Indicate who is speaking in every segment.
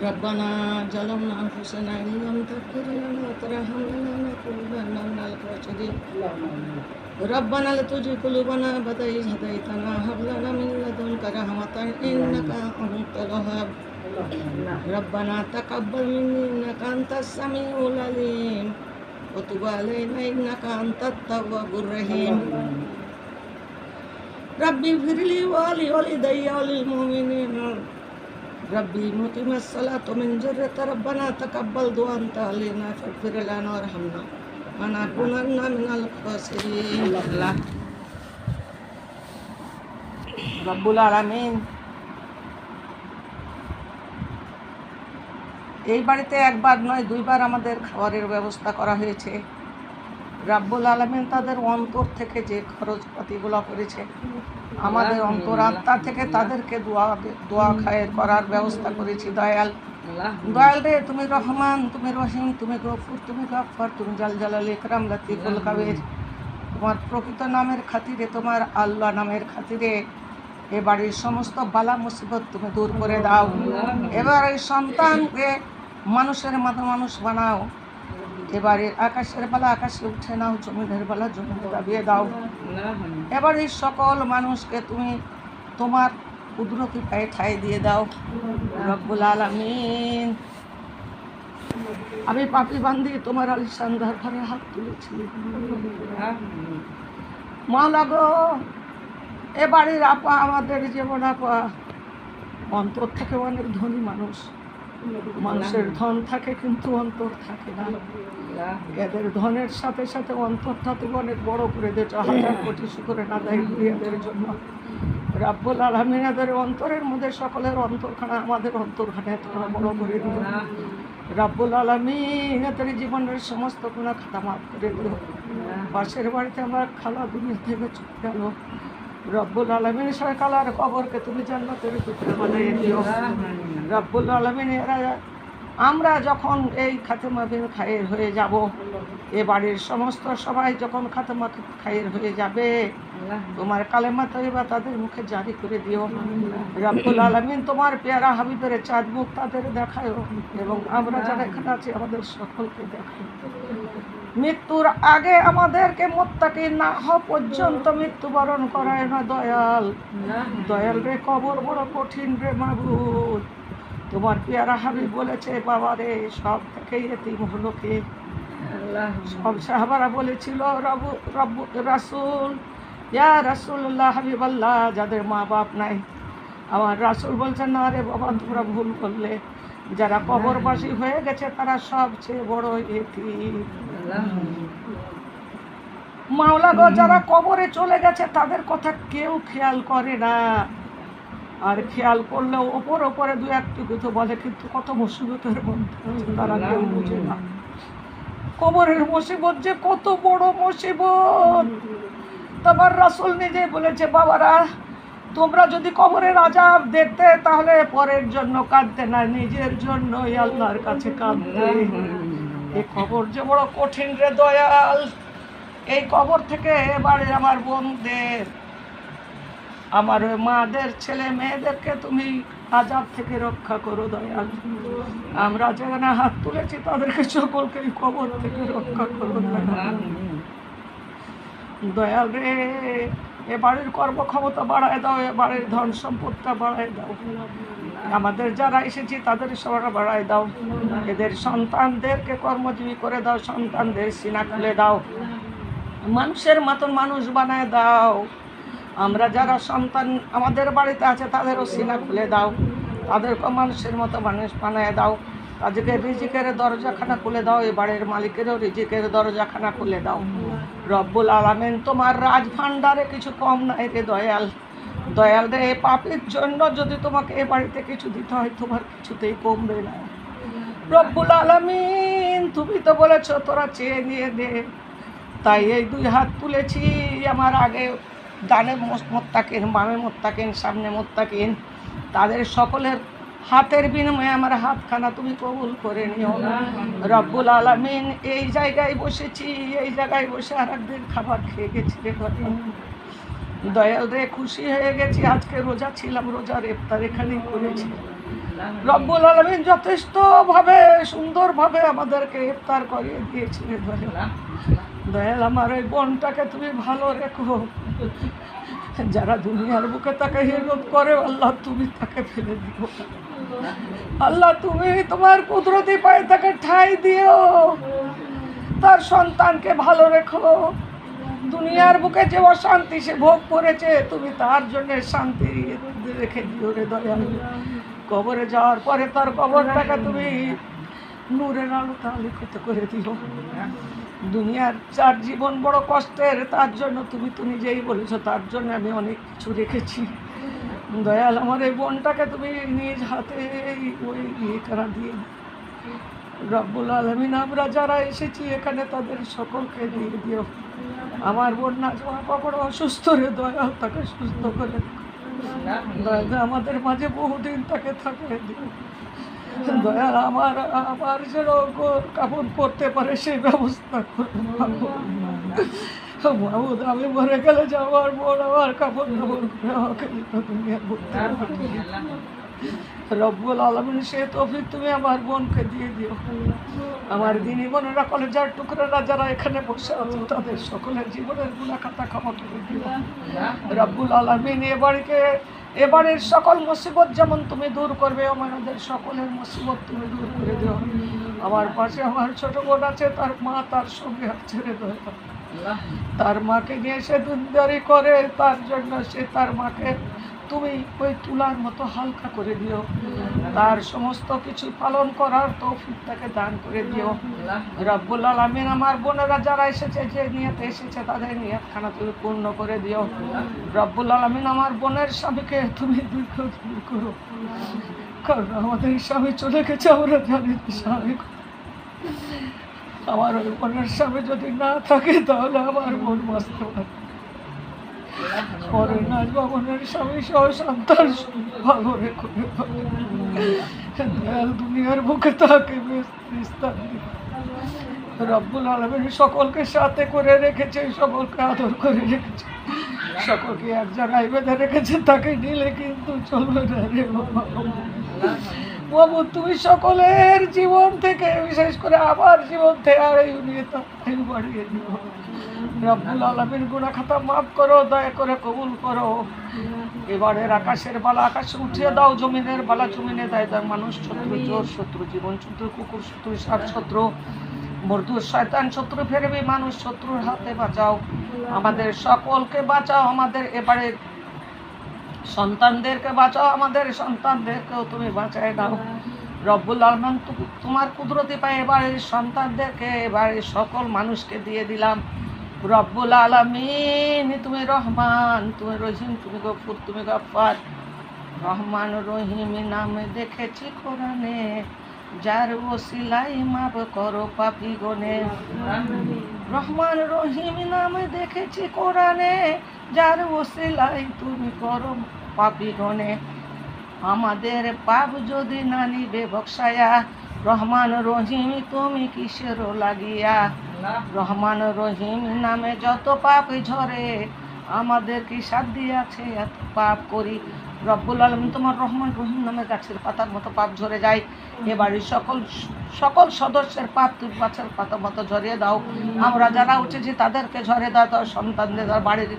Speaker 1: ربنا ظلمنا أنفسنا إن لم تغفر لنا وترحمنا لنكونن من الخاسرين. ربنا لا تزغ قلوبنا بعد إذ هديتنا وهب لنا من لدنك رحمة إنك أنت الوهاب. ربنا تقبل منا إنك أنت السميع العليم وتب علينا إنك أنت التواب الرحيم. ربي اغفر لي ولوالدي وللمؤمنين. ربي مقيم الصلاة من ذرية ربنا تقبل دعاء أنت علينا فاغفر لنا وارحمنا ونكونن من الخاسرين الله রব্বুল আলামিন এই বাড়িতে একবার নয় দুইবার আমাদের খাবারের ব্যবস্থা করা হয়েছে রাব্বুল আলমিন তাদের অন্তর থেকে যে খরচপাতিগুলো করেছে আমাদের অন্তর আত্মা থেকে তাদেরকে দোয়া দোয়া খায়ের করার ব্যবস্থা করেছি। দয়াল। দয়াল রে তুমি রহমান তুমি রহিম তুমি গফুর তুমি গফর তুমি জাল জালাল ইকরাম লতিফুল কাবির। তোমার প্রকৃত নামের খাতিরে তোমার আল্লাহ নামের খাতিরে এ বাড়ির সমস্ত বালা মুসিবত তুমি দূর করে দাও। এবার এই সন্তানকে মানুষের মতো মানুষ বানাও। এবারে আকাশের বেলা আকাশে উঠে নাও, জমিনের বেলা জমিনে দাবিয়ে দাও। এবার এই সকল মানুষকে তুমি তোমার কুদরতি পায়ে ঠাই দিয়ে দাও। রব্বুল আলামিন। আমি পাপি বান্ধি তোমার আলিশান দরবারে হাত তুলেছি। মাওলা গো এ বাড়ির আপা আমাদের যেমন আপা। অন্তর থেকে অনেক ধনী মানুষ। মানুষের ধন থাকে, কিন্তু অন্তর থাকে না। এদের ধনের সাথে সাথে অন্তরটা তুমি অনেক বড় করে দিয়েছ হাজার কোটি শুকরে না এদের জন্য। রাব্বুল আলমিন এদের অন্তরের মধ্যে সকলের অন্তরখানা আমাদের অন্তরখানা এত বড় করে দিল রাব্বুল আলমিন এদের জীবনের সমস্ত গুণা খাতা মাফ করে দিল পাশের বাড়িতে আমার খালা দুনিয়া থেকে চলে গেল। রব্বুল আলমিন সরকালার কবরকে তুমি জান্নাতের টুকরা বানিয়ে দিও। রব্বুল আলমিন এরা আমরা যখন এই খাতেমা বিন খায়ের হয়ে যাব এ বাড়ির সমস্ত সবাই যখন খাতেমা খায়ের হয়ে যাবে তোমার কালেমা তৈবা তাদের মুখে জারি করে দিও। রব্বুল আলমিন তোমার পেয়ারা হাবিবের চাঁদ মুখ তাদের দেখায়ও এবং আমরা যারা এখানে আছি আমাদের সকলকে দেখায় মৃত্যুর আগে আমাদেরকে মোত্তাকি না হওয়া পর্যন্ত মৃত্যুবরণ করায় না দয়াল। দয়াল রে কবর বড় কঠিন রে মাবুদ। তোমার পেয়ারা হাবিব বলেছে বাবা রে সব থেকেই এতিম হলো কে? সব সাহাবারা বলেছিল রবু রব্বু রাসুল ইয়া রাসুল্লাহ হাবিবাল্লাহ যাদের মা বাপ নাই। আমার রাসুল বলছে না রে বাবা তোমরা ভুল করলে। যারা কবরবাসী হয়ে গেছে তারা সবচেয়ে বড় এতিম। মাওলা গো যারা কবরে চলে গেছে তাদের কথা কেউ খেয়াল করে না। আর খেয়াল করলেও ওপর ওপরে দু একটু কিছু বলে, কিন্তু কত মুসিবতের মধ্যে তারা কেউ বুঝে না। কবরের মুসিবত যে কত বড় মুসিবত। তোমার রাসুল নিজে বলেছে, বাবারা, তোমরা যদি কবরের আজাব দেখতে, তাহলে পরের জন্য কাঁদতে না, নিজের জন্যই আল্লাহর কাছে কাঁদতে। এই কবর যে বড় কঠিন রে দয়াল। এই কবর থেকে এবারে আমার বোনদের আমার ওই মাদের ছেলে মেয়েদেরকে তুমি আজাব থেকে রক্ষা করো দয়াল। আমরা যেখানে হাত তুলেছি, তাদেরকে সকলকে কবর থেকে রক্ষা করো দয়াল। রে এ বাড়ির কর্মক্ষমতা বাড়ায় দাও এ বাড়ির ধন সম্পদটা বাড়ায় দাও। আমাদের যারা এসেছি, তাদের সবাই বাড়ায় দাও। এদের সন্তানদেরকে কর্মজীবী করে দাও, সন্তানদের সিনা খুলে দাও। মানুষের মতন মানুষ বানায় দাও। আমরা যারা সন্তান আমাদের বাড়িতে আছে, তাদেরও সিনা খুলে দাও। তাদেরকেও মানুষের মতো মানুষ বানায় দাও। তাদেরকে রিজিকের দরজাখানা খুলে দাও, এই বাড়ির মালিকেরও রিজিকের দরজাখানা খুলে দাও। রব্বুল আলামিন, তোমার রাজ ভাণ্ডারে কিছু কম নাই রে দয়াল। দয়াল রে এ পাপের জন্য যদি তোমাকে এ বাড়িতে কিছু দিতে হয়, তোমার কিছুতেই কমবে না। রব্বুল আলামিন, তুমি তো বলেছ, তোরা চেয়ে নিয়ে দে তাই এই দুই হাত তুলেছি, আমার আগে ডানে মোত্তাকেন, বামে মোত্তাকিন, সামনে মোত্তাকিন। তাদের সকলের হাতের বিনিময়ে আমার হাতখানা তুমি কবুল করে নিও। রব্বুল আলামিন, এই জায়গায় বসেছি, এই জায়গায় বসে আর একদিন খাবার খেয়ে গেছি রে দয়াল রে, খুশি হয়ে গেছি, আজকে রোজা ছিলাম, রোজার ইফতার এখানেই করেছি। রব্বুল আলমিন যথেষ্টভাবে, সুন্দরভাবে আমাদেরকে ইফতার করিয়ে দিয়েছি রে দয়াল দয়াল আমার ওই বোনটাকে তুমি ভালো রেখো। যারা দুনিয়ার বুকে তাকে হিরত করে, আল্লাহ তুমি তাকে ফেলে দিও। আল্লাহ তুমি তোমার কুদরতি পায়ে তাকে ঠাই দিও। তার সন্তানকে ভালো রেখো। দুনিয়ার বুকে যে অশান্তি সে ভোগ করেছে, তুমি তার জন্য শান্তি রেখে দিও রে দয়াল। কবরে যাওয়ার পরে তার কবরটাকে তুমি নূরের আলো তালিকতে করে দিও। দুনিয়ার যার জীবন বড় কষ্টের, তার জন্য তুমি তো নিজেই বলেছ, তার জন্য আমি অনেক কিছু রেখেছি। দয়াল, আমার এই বোনটাকে তুমি নিজ হাতে ওই ইয়ে করা দিয়ে রব্বুল আলমিন, আমরা যারা এসেছি এখানে, তাদের সকলকে দিয়ে দিও। আমার বোন না যাওয়া কখনো অসুস্থ রে, দয়াল তাকে সুস্থ করে আমাদের মাঝে বহুদিন তাকে থাকে দিও। দয়াল আমার আমার গো- কাপড় পরতে পারে সেই ব্যবস্থা করে মাহমুদ। আমি মরে গেলে যে আমার বোন আমার কাপড় কাপড় করে আমাকে রব্বুল আলমিন, সে তফিক তুমি আমার বোনকে দিয়ে দিও। আমার দিনী বোনেরা কলেজার টুকরারা যারা এখানে বসে আছে, তাদের সকলের জীবনের গুণা খাতা ক্ষমা করে দিও। রব্বুল আলমিন এবারকে এবারের সকল মুসিবত যেমন তুমি দূর করবে আমাদের সকলের মুসিবত তুমি দূর করে দিও। আমার পাশে আমার ছোট বোন আছে তার মা তার সঙ্গে ছেড়ে দেয় তার মাকে নিয়ে সে দুনদারি করে তার জন্য সে তার মাকে তুমি ওই তুলার মতো হালকা করে দিও। তার সমস্ত কিছু পালন করার তৌফিক তাকে দান করে দিও। রব্বুল আলমিন আমার বোনেরা যারা এসেছে, যে নিয়তে এসেছে, তাদের নিয়তখানা তুমি পূর্ণ করে দিও। রব্বুল আলমিন আমার বোনের স্বামীকে তুমি দীর্ঘ দূর করো। কারণ আমাদের স্বামী চলে গেছে, আমরা জানি স্বামী আমার ওই বোনের স্বামী যদি না থাকে, তাহলে আমার মন বাঁচতে পারে স্বামী সহ সন্তান ভালো দুনিয়ার বুকে তাকে বিস্তার রব্বুল আলমের সকলকে সাথে করে রেখেছে সকলকে আদর করে রেখেছে সকলকে এক জায়গায় বেঁধে রেখেছে তাকে নিলে কিন্তু চলবে না রে বাবু তুমি সকলের জীবন থেকে, বিশেষ করে আমার জীবন থেকে, আর এই নিয়ে বাড়িয়ে দিও খাতা মাফ করো, দয়া করে কবুল করো। এবারের আকাশের বালা, আকাশে উঠিয়ে দাও, জমিনের বালা, জমিনে দেয় দেয় মানুষ, শত্রু, চোর, শত্রু, জীবন শত্রু, কুকুর শত্রু শত্রু, মর্দুর শয়তান শত্রু মানুষ শত্রুর হাতে বাঁচাও। আমাদের সকলকে বাঁচাও, আমাদের এবারে সন্তানদেরকে বাঁচাও, আমাদের সন্তানদেরকেও তুমি বাঁচায় দাও। রব্বুল আলমান তোমার কুদরতি পায় এবারে সন্তানদেরকে এবারে সকল মানুষকে দিয়ে দিলাম। রব্বুল আলমিন, তুমি রহমান, তুমি রহিম, তুমি গফুর, তুমি গফার। রহমান রহিম নামে দেখেছি কোরআনে, যার ওসিলাই মাপ করো পাপি গনে রহমান রহিম নামে দেখেছি কোরআনে, যার ওসিলাই তুমি করো পাপি গনে আমাদের পাপ যদি না নিবে বক্সায়া রহমান রহিম তুমি কিসের লাগিয়া? রহমান রহিম নামে যত পাপ ঝরে, আমাদের কি সাধ্য আছে? এত পাপ করি। রব্বুল আলম তোমার রহমান রহিম নামে গাছের পাতার মতো পাপ ঝরে যায়। এবারে সকল সকল সদস্যের পাপ তুমি গাছের পাতার মতো ঝরিয়ে দাও। আমরা যারা উঠেছি তাদেরকে ঝরে দাও, তার সন্তানদের, তার বাড়ির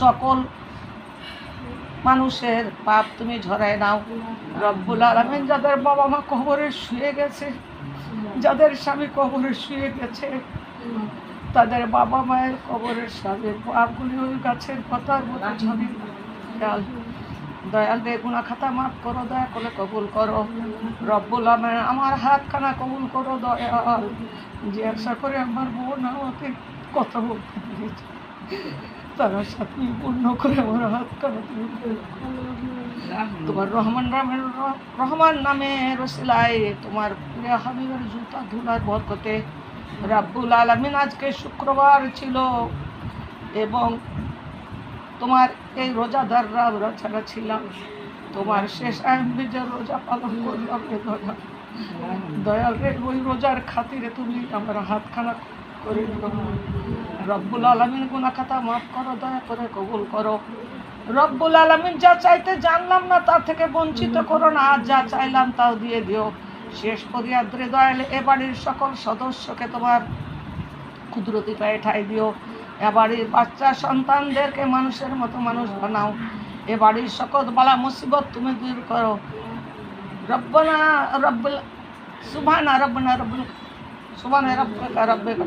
Speaker 1: সকল মানুষের পাপ তুমি ঝরায় নাও। রব্বুল আলমিন যাদের বাবা মা কবরে শুয়ে গেছে, যাদের স্বামী কবরে শুয়ে গেছে তাদের বাবা মায়ের কবরের স্বামীর পাপগুলি ওই গাছের পাতার মতো ঝরে দয়াল দয়াল রে গুণা খাতা মাফ করো, দয়া করে কবুল করো। রব্বুল আলমিন, আমার হাতখানা কবুল করো, দয়াল। যে আশা করে আমার বোন আমাকে কথা বলতে দিয়েছে তারা সাথে পূর্ণ করে আমার হাতখানা তুমি তোমার রহমান নামের র- রহমান নামে রসিলাই তোমার প্রিয় হাবিবের জুতা ধুলার বরকতে রাব্বুল আলমিন আজকে শুক্রবার ছিল এবং তোমার এই রোজাদাররা আমরা ছাড়া ছিলাম। তোমার শেষ আইনবিজের রোজা পালন করলাম রে দয়াল দয়াল রে, ওই রোজার খাতিরে তুমি আমার হাতখানা করে। রব্বুল আলমিন গুনা খাতা মাফ করো, দয়া করে কবুল করো। রব্বুল আলমিন যা চাইতে জানলাম না তা থেকে বঞ্চিত করো না, আর যা চাইলাম তাও দিয়ে দিও। শেষ পরিয়াদ্রে দয়ালে এ বাড়ির সকল সদস্যকে তোমার কুদরতি পায়ে ঠাই দিও। এ বাড়ির বাচ্চা সন্তানদেরকে মানুষের মতো মানুষ বানাও। এ বাড়ির সকল বালা মুসিবত তুমি দূর করো। রব্বানা রব্বুল, সুবহানা রব্বানা রব্বুল, সুবহানা রব্বিকা রব্বিকা।